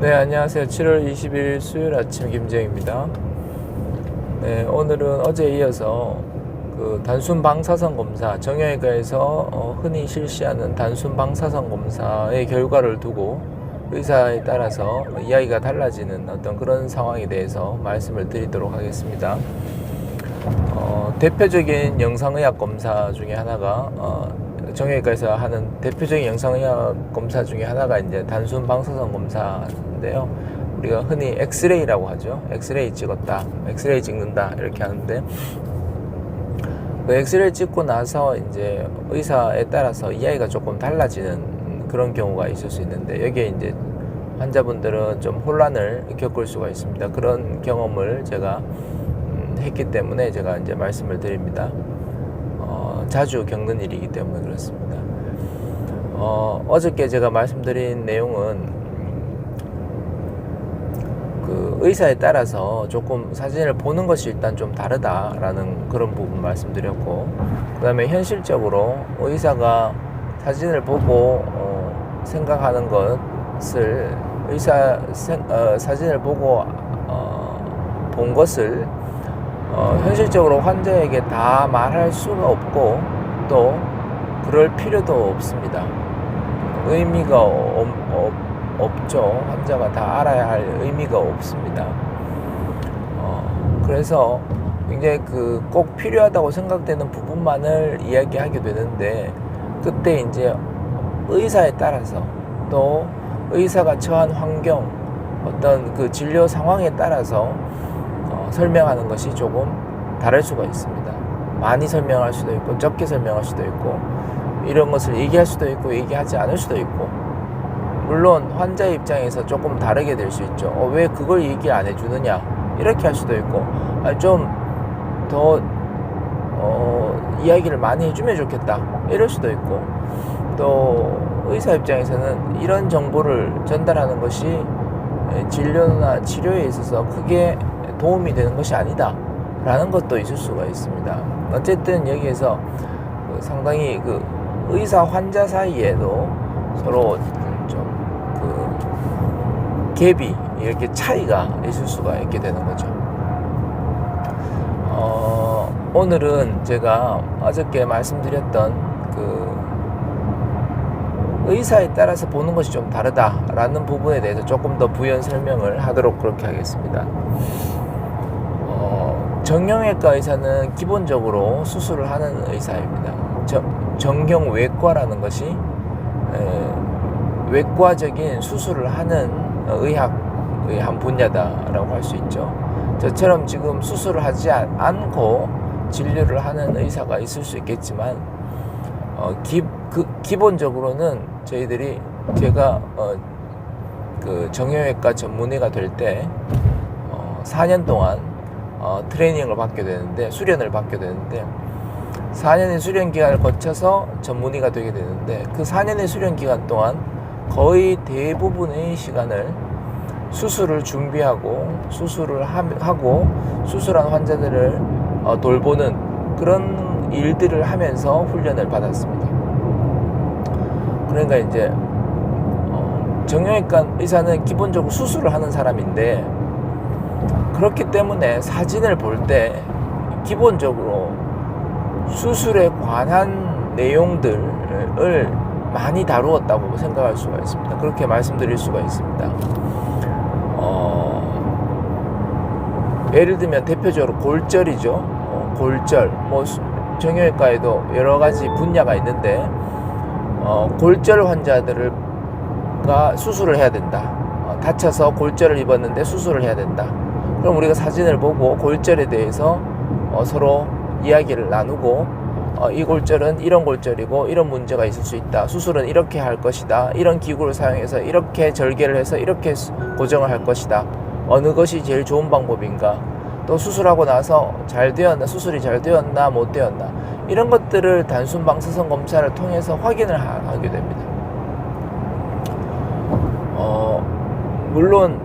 네, 안녕하세요. 7월 20일 수요일 아침 김재입니다. 네, 오늘은 어제에 이어서 그 단순 방사선 검사, 정형외과에서 어, 흔히 실시하는 단순 방사선 검사의 결과를 두고 의사에 따라서 이야기가 달라지는 어떤 그런 상황에 대해서 말씀을 드리도록 하겠습니다. 어, 대표적인 영상의학 검사 중에 하나가 어, 정형외과에서 하는 대표적인 영상의학 검사 중에 하나가 이제 단순 방사선 검사인데요. 우리가 흔히 엑스레이라고 하죠. 엑스레이 찍었다, 엑스레이 찍는다 이렇게 하는데 그 엑스레이 찍고 나서 이제 의사에 따라서 이야기가 조금 달라지는 그런 경우가 있을 수 있는데 여기에 이제 환자분들은 좀 혼란을 겪을 수가 있습니다. 그런 경험을 제가 음, 했기 때문에 제가 이제 말씀을 드립니다. 어, 자주 겪는 일이기 때문에 그렇습니다. 어, 어저께 제가 말씀드린 내용은 그 의사에 따라서 조금 사진을 보는 것이 일단 좀 다르다라는 그런 부분 말씀드렸고 그 다음에 현실적으로 의사가 사진을 보고 어, 생각하는 것을 의사 생, 어, 사진을 보고 어, 본 것을 어, 현실적으로 환자에게 다 말할 수가 없고 또 그럴 필요도 없습니다. 의미가 없, 없, 없죠. 환자가 다 알아야 할 의미가 없습니다. 어, 그래서 굉장히 그 꼭 필요하다고 생각되는 부분만을 이야기하게 되는데 그때 이제 의사에 따라서 또 의사가 처한 환경 어떤 그 진료 상황에 따라서 어, 설명하는 것이 조금 다를 수가 있습니다. 많이 설명할 수도 있고 적게 설명할 수도 있고 이런 것을 얘기할 수도 있고 얘기하지 않을 수도 있고 물론 환자 입장에서 조금 다르게 될 수 있죠. 어, 왜 그걸 얘기 안 해주느냐 이렇게 할 수도 있고 아, 좀더 어, 이야기를 많이 해주면 좋겠다 이럴 수도 있고 또 의사 입장에서는 이런 정보를 전달하는 것이 진료나 치료에 있어서 크게 도움이 되는 것이 아니다 라는 것도 있을 수가 있습니다 어쨌든 여기에서 그 상당히 그 의사 환자 사이에도 서로 좀그 갭이 이렇게 차이가 있을 수가 있게 되는 거죠 어, 오늘은 제가 어저께 말씀드렸던 그 의사에 따라서 보는 것이 좀 다르다라는 부분에 대해서 조금 더 부연 설명을 하도록 그렇게 하겠습니다. 어, 정형외과 의사는 기본적으로 수술을 하는 의사입니다. 정, 정형외과라는 것이 에, 외과적인 수술을 하는 의학의 한 분야다라고 할 수 있죠. 저처럼 지금 수술을 하지 않고 진료를 하는 의사가 있을 수 있겠지만 어, 기, 그, 기본적으로는 저희들이 제가 어, 그 정형외과 전문의가 될때 어, 4년 동안 어, 트레이닝을 받게 되는데 수련을 받게 되는데 4년의 수련 기간을 거쳐서 전문의가 되게 되는데 그 4년의 수련 기간 동안 거의 대부분의 시간을 수술을 준비하고 수술을 하고 수술한 환자들을 어, 돌보는 그런 일들을 하면서 훈련을 받았습니다. 그러니까 이제 어, 정형외과 의사는 기본적으로 수술을 하는 사람인데 그렇기 때문에 사진을 볼 때 기본적으로 수술에 관한 내용들을 많이 다루었다고 생각할 수가 있습니다. 그렇게 말씀드릴 수가 있습니다. 어, 예를 들면 대표적으로 골절이죠. 어, 골절, 뭐 정형외과에도 여러 가지 분야가 있는데 어, 골절 환자들을가 수술을 해야 된다. 어, 다쳐서 골절을 입었는데 수술을 해야 된다. 그럼 우리가 사진을 보고 골절에 대해서 어, 서로 이야기를 나누고 어, 이 골절은 이런 골절이고 이런 문제가 있을 수 있다. 수술은 이렇게 할 것이다. 이런 기구를 사용해서 이렇게 절개를 해서 이렇게 고정을 할 것이다. 어느 것이 제일 좋은 방법인가? 또 수술하고 나서 잘 되었나, 수술이 잘 되었나, 못 되었나. 이런 것들을 단순 방사선 검사를 통해서 확인을 하, 게 됩니다. 어, 물론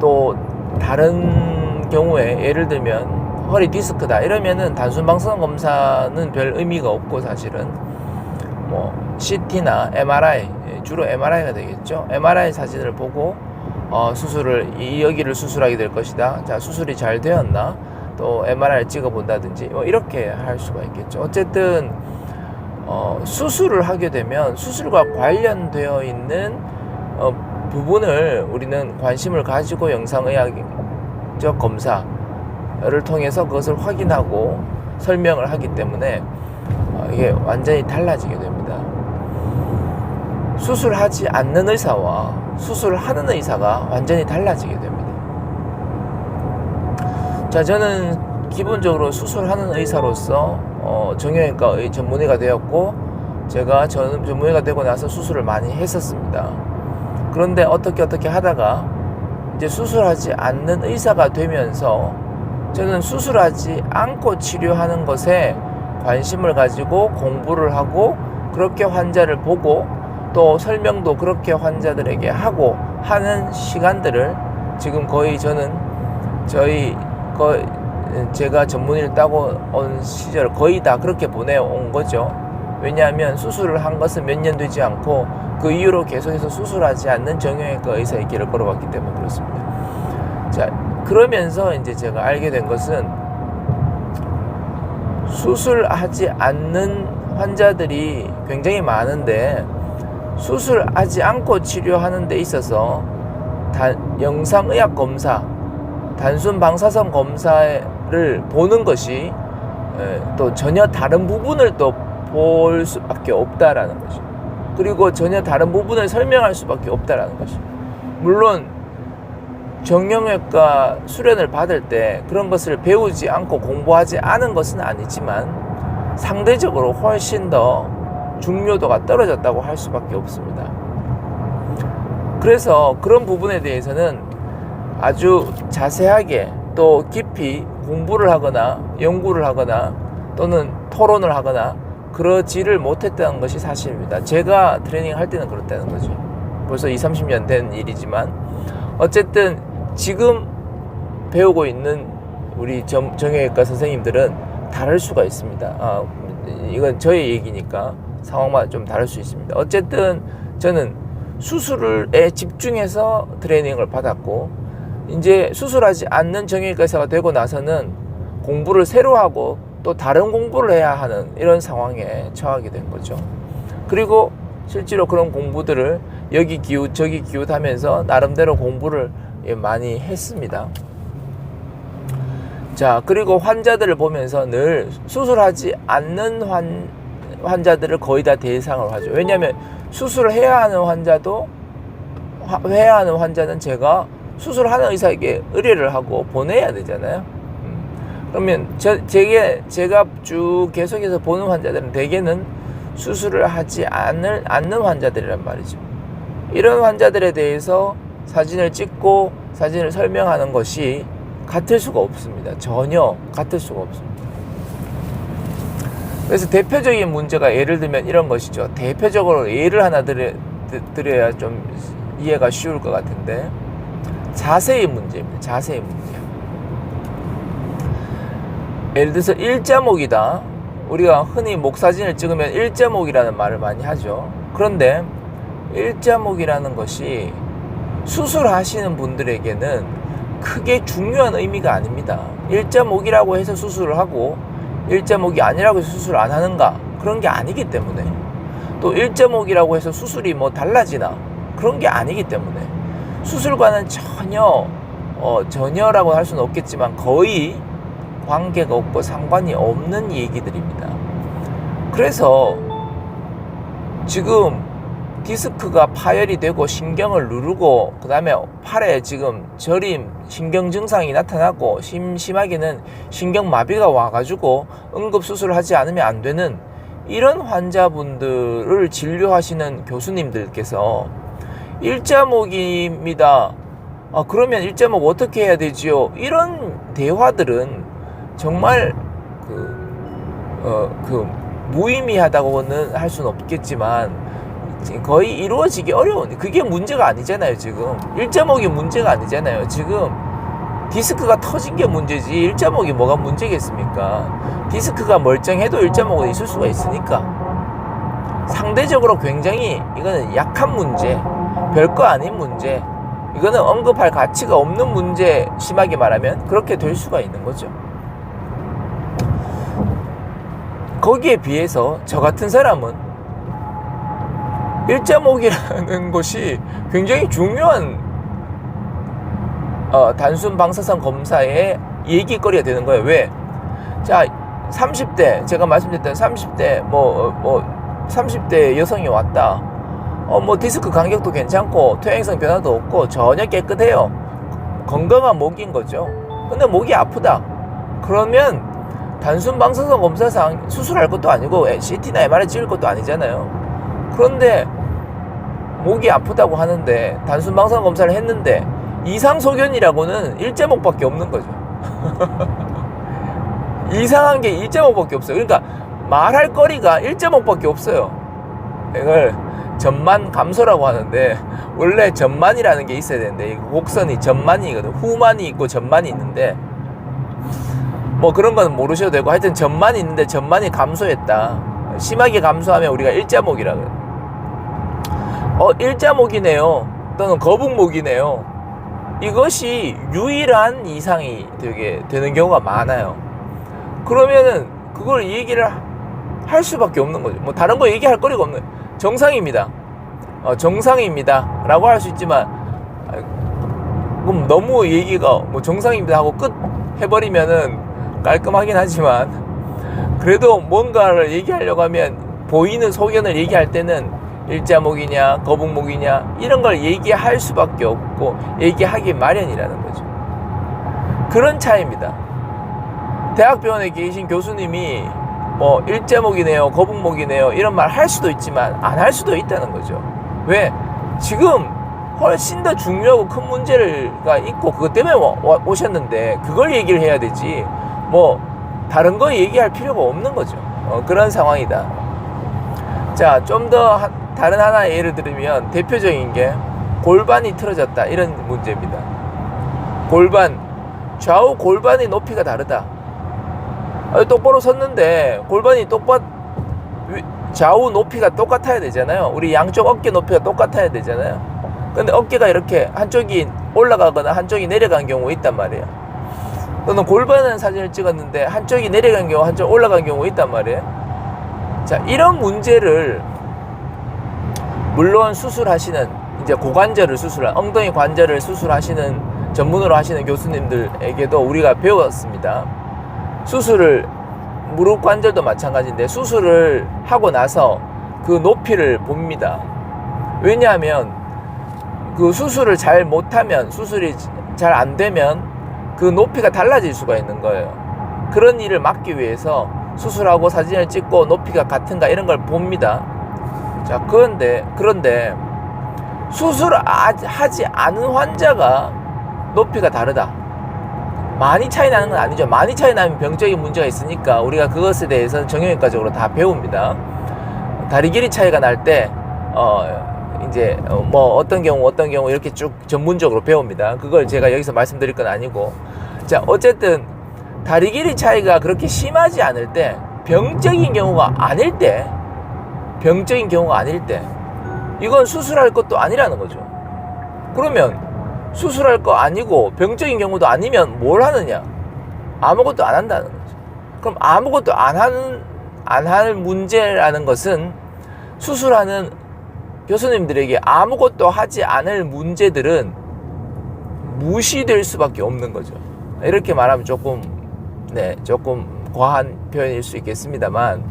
또 다른 경우에 예를 들면 허리 디스크다 이러면은 단순 방사선 검사는 별 의미가 없고 사실은 뭐 CT나 MRI 주로 MRI가 되겠죠. MRI 사진을 보고 어, 수술을 이 여기를 수술하게 될 것이다. 자 수술이 잘 되었나? 또 MRI 찍어 본다든지 뭐 이렇게 할 수가 있겠죠. 어쨌든 어, 수술을 하게 되면 수술과 관련되어 있는 어, 부분을 우리는 관심을 가지고 영상의학적 검사를 통해서 그것을 확인하고 설명을 하기 때문에 어, 이게 완전히 달라지게 됩니다. 수술하지 않는 의사와 수술하는 의사가 완전히 달라지게 됩니다. 자, 저는 기본적으로 수술하는 의사로서 어, 정형외과 전문의가 되었고 제가 전, 전문의가 되고 나서 수술을 많이 했었습니다. 그런데 어떻게 어떻게 하다가 이제 수술하지 않는 의사가 되면서 저는 수술하지 않고 치료하는 것에 관심을 가지고 공부를 하고 그렇게 환자를 보고 또 설명도 그렇게 환자들에게 하고 하는 시간들을 지금 거의 저는 저희 거의 제가 전문의를 따고 온 시절 거의 다 그렇게 보내온 거죠. 왜냐하면 수술을 한 것은 몇 년 되지 않고 그 이후로 계속해서 수술하지 않는 정형외과 의사의 길을 걸어왔기 때문에 그렇습니다. 자, 그러면서 이제 제가 알게 된 것은 수술하지 않는 환자들이 굉장히 많은데 수술하지 않고 치료하는 데 있어서 단, 영상의학 검사, 단순 방사선 검사를 보는 것이 에, 또 전혀 다른 부분을 또 볼 수밖에 없다라는 것이. 그리고 전혀 다른 부분을 설명할 수밖에 없다라는 것이. 물론 정형외과 수련을 받을 때 그런 것을 배우지 않고 공부하지 않은 것은 아니지만 상대적으로 훨씬 더 중요도가 떨어졌다고 할 수밖에 없습니다. 그래서 그런 부분에 대해서는 아주 자세하게 또 깊이 공부를 하거나 연구를 하거나 또는 토론을 하거나 그러지를 못했다는 것이 사실입니다. 제가 트레이닝 할 때는 그렇다는 거죠. 벌써 2, 30년 된 일이지만 어쨌든 지금 배우고 있는 우리 정, 정형외과 선생님들은 다를 수가 있습니다. 아, 이건 저의 얘기니까 상황마다 좀 다를 수 있습니다. 어쨌든 저는 수술에 집중해서 트레이닝을 받았고 이제 수술하지 않는 정형외과 의사가 되고 나서는 공부를 새로 하고 또 다른 공부를 해야 하는 이런 상황에 처하게 된 거죠. 그리고 실제로 그런 공부들을 여기 기웃 저기 기웃 하면서 나름대로 공부를 예, 많이 했습니다. 자 그리고 환자들을 보면서 늘 수술하지 않는 환, 환자들을 거의 다 대상으로 하죠. 왜냐하면 수술을 해야 하는 환자도 화, 해야 하는 환자는 제가 수술하는 의사에게 의뢰를 하고 보내야 되잖아요. 음. 그러면 저, 제게 제가 쭉 계속해서 보는 환자들은 대개는 수술을 하지 않을, 않는 환자들이란 말이죠. 이런 환자들에 대해서 사진을 찍고 사진을 설명하는 것이 같을 수가 없습니다. 전혀 같을 수가 없습니다. 그래서 대표적인 문제가 예를 들면 이런 것이죠. 대표적으로 예를 하나 드려, 드려야 좀 이해가 쉬울 것 같은데 자세의 문제입니다. 자세의 문제. 예를 들어서 일자목이다. 우리가 흔히 목 사진을 찍으면 일자목이라는 말을 많이 하죠. 그런데 일자목이라는 것이 수술하시는 분들에게는 크게 중요한 의미가 아닙니다. 일자목이라고 해서 수술을 하고 일자목이 아니라고 해서 수술 안 하는가 그런 게 아니기 때문에 또 일자목이라고 해서 수술이 뭐 달라지나 그런 게 아니기 때문에 수술과는 전혀 어, 전혀라고 할 수는 없겠지만 거의 관계가 없고 상관이 없는 얘기들입니다. 그래서 지금 디스크가 파열이 되고 신경을 누르고 그 다음에 팔에 지금 저림 신경 증상이 나타나고 심심하게는 신경마비가 와가지고 응급수술을 하지 않으면 안 되는 이런 환자분들을 진료하시는 교수님들께서 일자목입니다. 아, 그러면 일자목 어떻게 해야 되지요? 이런 대화들은 정말 그, 어, 그 무의미하다고는 할 수는 없겠지만 거의 이루어지기 어려운 그게 문제가 아니잖아요 지금. 일자목이 문제가 아니잖아요 지금. 디스크가 터진 게 문제지 일자목이 뭐가 문제겠습니까? 디스크가 멀쩡해도 일자목은 있을 수가 있으니까. 상대적으로 굉장히 이거는 약한 문제 별거 아닌 문제 이거는 언급할 가치가 없는 문제 심하게 말하면 그렇게 될 수가 있는 거죠. 거기에 비해서 저 같은 사람은 일자목이라는 것이 굉장히 중요한 어, 단순 방사선 검사의 얘기거리가 되는 거예요. 왜? 자, 30대 제가 말씀드렸던 30대 뭐 어, 뭐 30대 여성이 왔다. 어 뭐 디스크 간격도 괜찮고 퇴행성 변화도 없고 전혀 깨끗해요. 건강한 목인 거죠. 근데 목이 아프다. 그러면 단순 방사선 검사상 수술할 것도 아니고 CT나 MRI 찍을 것도 아니잖아요. 그런데 목이 아프다고 하는데 단순 방사선 검사를 했는데 이상 소견이라고는 일제목밖에 없는 거죠. 이상한 게 일제목밖에 없어요. 그러니까 말할 거리가 일제목밖에 없어요. 이걸 전만 감소라고 하는데 원래 전만이라는 게 있어야 되는데 이 곡선이 전만이거든. 후만이 있고 전만이 있는데 뭐 그런 건 모르셔도 되고 하여튼 전만이 있는데 전만이 감소했다. 심하게 감소하면 우리가 일자목이라 그래. 어 일자목이네요. 또는 거북목이네요. 이것이 유일한 이상이 되게 되는 경우가 많아요. 그러면은 그걸 얘기를 할 수밖에 없는 거죠. 뭐 다른 거 얘기할 거리가 없는 정상입니다. 어, 정상입니다. 라고 할 수 있지만 아, 그럼 너무 얘기가 뭐 정상입니다 하고 끝 해버리면은 깔끔하긴 하지만 그래도 뭔가를 얘기하려고 하면 보이는 소견을 얘기할 때는 일자목이냐 거북목이냐 이런 걸 얘기할 수밖에 없고 얘기하기 마련이라는 거죠. 그런 차이입니다. 대학병원에 계신 교수님이 뭐 일제목이네요, 거북목이네요 이런 말 할 수도 있지만 안 할 수도 있다는 거죠. 왜? 지금 훨씬 더 중요하고 큰 문제가 있고 그것 때문에 오셨는데 그걸 얘기를 해야 되지 뭐 다른 거 얘기할 필요가 없는 거죠. 어, 그런 상황이다. 자, 좀 더 다른 하나의 예를 들면 대표적인 게 골반이 틀어졌다 이런 문제입니다. 골반 좌우 골반의 높이가 다르다. 아니, 똑바로 섰는데 골반이 위- 좌우 높이가 똑같아야 되잖아요. 우리 양쪽 어깨 높이가 똑같아야 되잖아요. 근데 어깨가 이렇게 한쪽이 올라가거나 한쪽이 내려간 경우 있단 말이에요. 또는 골반은 사진을 찍었는데 한쪽이 내려간 경우 한쪽 올라간 경우 있단 말이에요. 자, 이런 문제를 물론 수술하시는 이제 고관절을 수술한 엉덩이 관절을 수술하시는 전문으로 하시는 교수님들에게도 우리가 배웠습니다. 수술을 무릎 관절도 마찬가지인데 수술을 하고 나서 그 높이를 봅니다. 왜냐하면 그 수술을 잘 못하면 수술이 잘 안 되면 그 높이가 달라질 수가 있는 거예요. 그런 일을 막기 위해서 수술하고 사진을 찍고 높이가 같은가 이런 걸 봅니다. 자, 그런데 그런데 수술을 아- 하지 않은 환자가 높이가 다르다. 많이 차이 나는 건 아니죠. 많이 차이 나면 병적인 문제가 있으니까 우리가 그것에 대해서는 정형외과적으로 다 배웁니다. 다리 길이 차이가 날 때, 어, 이제, 어, 뭐, 어떤 경우, 어떤 경우, 이렇게 쭉 전문적으로 배웁니다. 그걸 제가 여기서 말씀드릴 건 아니고. 자, 어쨌든, 다리 길이 차이가 그렇게 심하지 않을 때, 병적인 경우가 아닐 때, 병적인 경우가 아닐 때, 이건 수술할 것도 아니라는 거죠. 그러면, 수술할 거 아니고 병적인 경우도 아니면 뭘 하느냐? 아무것도 안 한다는 거죠. 그럼 아무것도 안 하는 안 할 문제라는 것은 수술하는 교수님들에게 아무것도 하지 않을 문제들은 무시될 수밖에 없는 거죠. 이렇게 말하면 조금 네 조금 과한 표현일 수 있겠습니다만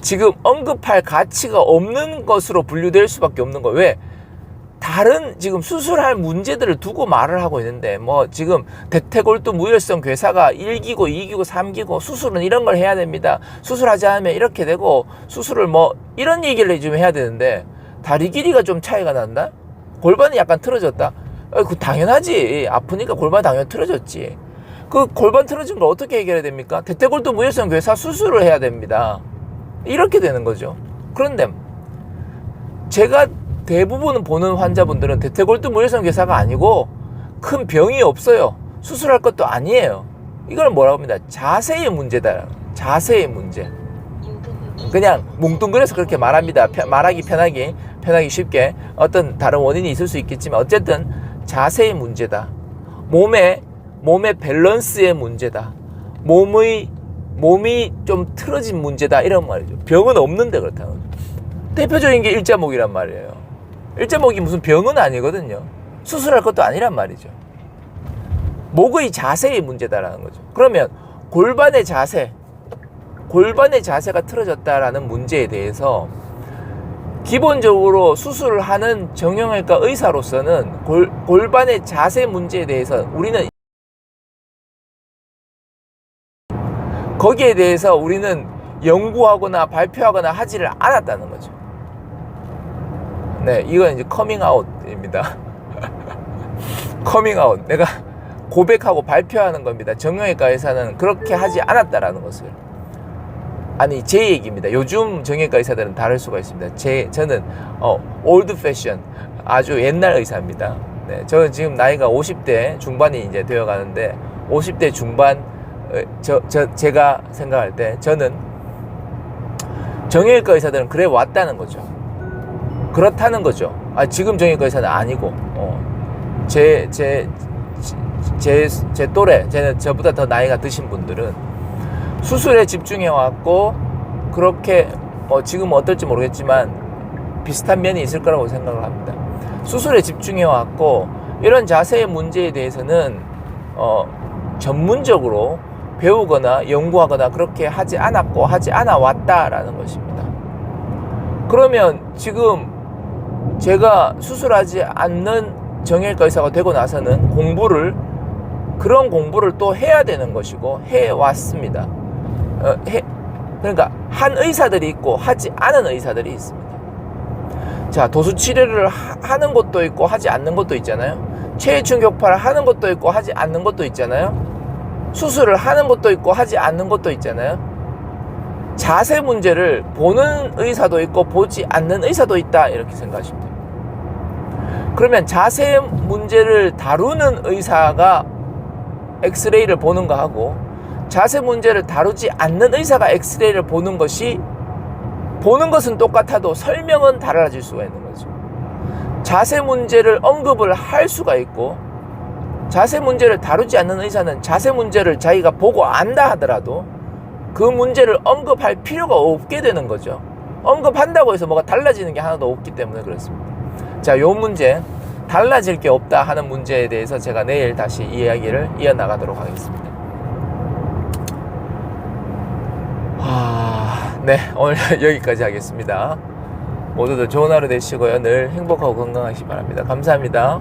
지금 언급할 가치가 없는 것으로 분류될 수밖에 없는 거예요. 왜? 다른 지금 수술할 문제들을 두고 말을 하고 있는데 뭐 지금 대퇴골두 무혈성 괴사가 1기고 2기고 3기고 수술은 이런 걸 해야 됩니다. 수술하지 않으면 이렇게 되고 수술을 뭐 이런 얘기를 좀 해야 되는데 다리 길이가 좀 차이가 난다? 골반이 약간 틀어졌다? 어, 그 당연하지. 아프니까 골반 당연히 틀어졌지. 그 골반 틀어진 걸 어떻게 해결해야 됩니까? 대퇴골두 무혈성 괴사 수술을 해야 됩니다. 이렇게 되는 거죠. 그런데 제가 대부분 보는 환자분들은 대퇴골두 무혈성 괴사가 아니고 큰 병이 없어요. 수술할 것도 아니에요. 이걸 뭐라고 합니다. 자세의 문제다. 자세의 문제. 그냥 뭉뚱그려서 그렇게 말합니다. 편- 말하기 편하게, 편하기 쉽게 어떤 다른 원인이 있을 수 있겠지만 어쨌든 자세의 문제다. 몸의 몸의 밸런스의 문제다. 몸의 몸이 좀 틀어진 문제다 이런 말이죠. 병은 없는데 그렇다는. 대표적인 게 일자목이란 말이에요. 일자목이 무슨 병은 아니거든요. 수술할 것도 아니란 말이죠. 목의 자세의 문제다라는 거죠. 그러면 골반의 자세, 골반의 자세가 틀어졌다라는 문제에 대해서 기본적으로 수술을 하는 정형외과 의사로서는 골, 골반의 자세 문제에 대해서 우리는 거기에 대해서 우리는 연구하거나 발표하거나 하지를 않았다는 거죠. 네, 이건 이제 커밍아웃입니다. 커밍아웃. 내가 고백하고 발표하는 겁니다. 정형외과 의사는 그렇게 하지 않았다라는 것을. 아니 제 얘기입니다. 요즘 정형외과 의사들은 다를 수가 있습니다. 제 저는 어 올드 패션 아주 옛날 의사입니다. 네, 저는 지금 나이가 50대 중반이 이제 되어 가는데 50대 중반 어, 저, 저 제가 생각할 때 저는 정형외과 의사들은 그래 왔다는 거죠. 그렇다는 거죠. 아 지금 정형외과 의사는 아니고 어, 제 제 제, 제 또래, 제, 저보다 더 나이가 드신 분들은 수술에 집중해 왔고, 그렇게, 뭐, 지금 어떨지 모르겠지만, 비슷한 면이 있을 거라고 생각을 합니다. 수술에 집중해 왔고, 이런 자세의 문제에 대해서는, 어, 전문적으로 배우거나 연구하거나 그렇게 하지 않았고, 하지 않아 왔다라는 것입니다. 그러면 지금 제가 수술하지 않는 정형외과 의사가 되고 나서는 공부를 그런 공부를 또 해야 되는 것이고 해 왔습니다. 어, 해, 그러니까 한 의사들이 있고 하지 않은 의사들이 있습니다. 자 도수 치료를 하, 는 것도 있고 하지 않는 것도 있잖아요. 체외 충격파를 하는 것도 있고 하지 않는 것도 있잖아요. 수술을 하는 것도 있고 하지 않는 것도 있잖아요. 자세 문제를 보는 의사도 있고 보지 않는 의사도 있다 이렇게 생각하시면 돼요. 그러면 자세 문제를 다루는 의사가 엑스레이를 보는 거 하고 자세 문제를 다루지 않는 의사가 엑스레이를 보는 것이 보는 것은 똑같아도 설명은 달라질 수가 있는 거죠. 자세 문제를 언급을 할 수가 있고 자세 문제를 다루지 않는 의사는 자세 문제를 자기가 보고 안다 하더라도 그 문제를 언급할 필요가 없게 되는 거죠. 언급한다고 해서 뭐가 달라지는 게 하나도 없기 때문에 그렇습니다. 자, 요 문제 달라질 게 없다 하는 문제에 대해서 제가 내일 다시 이야기를 이어나가도록 하겠습니다. 아, 네, 오늘 여기까지 하겠습니다. 모두들 좋은 하루 되시고요. 늘 행복하고 건강하시기 바랍니다. 감사합니다.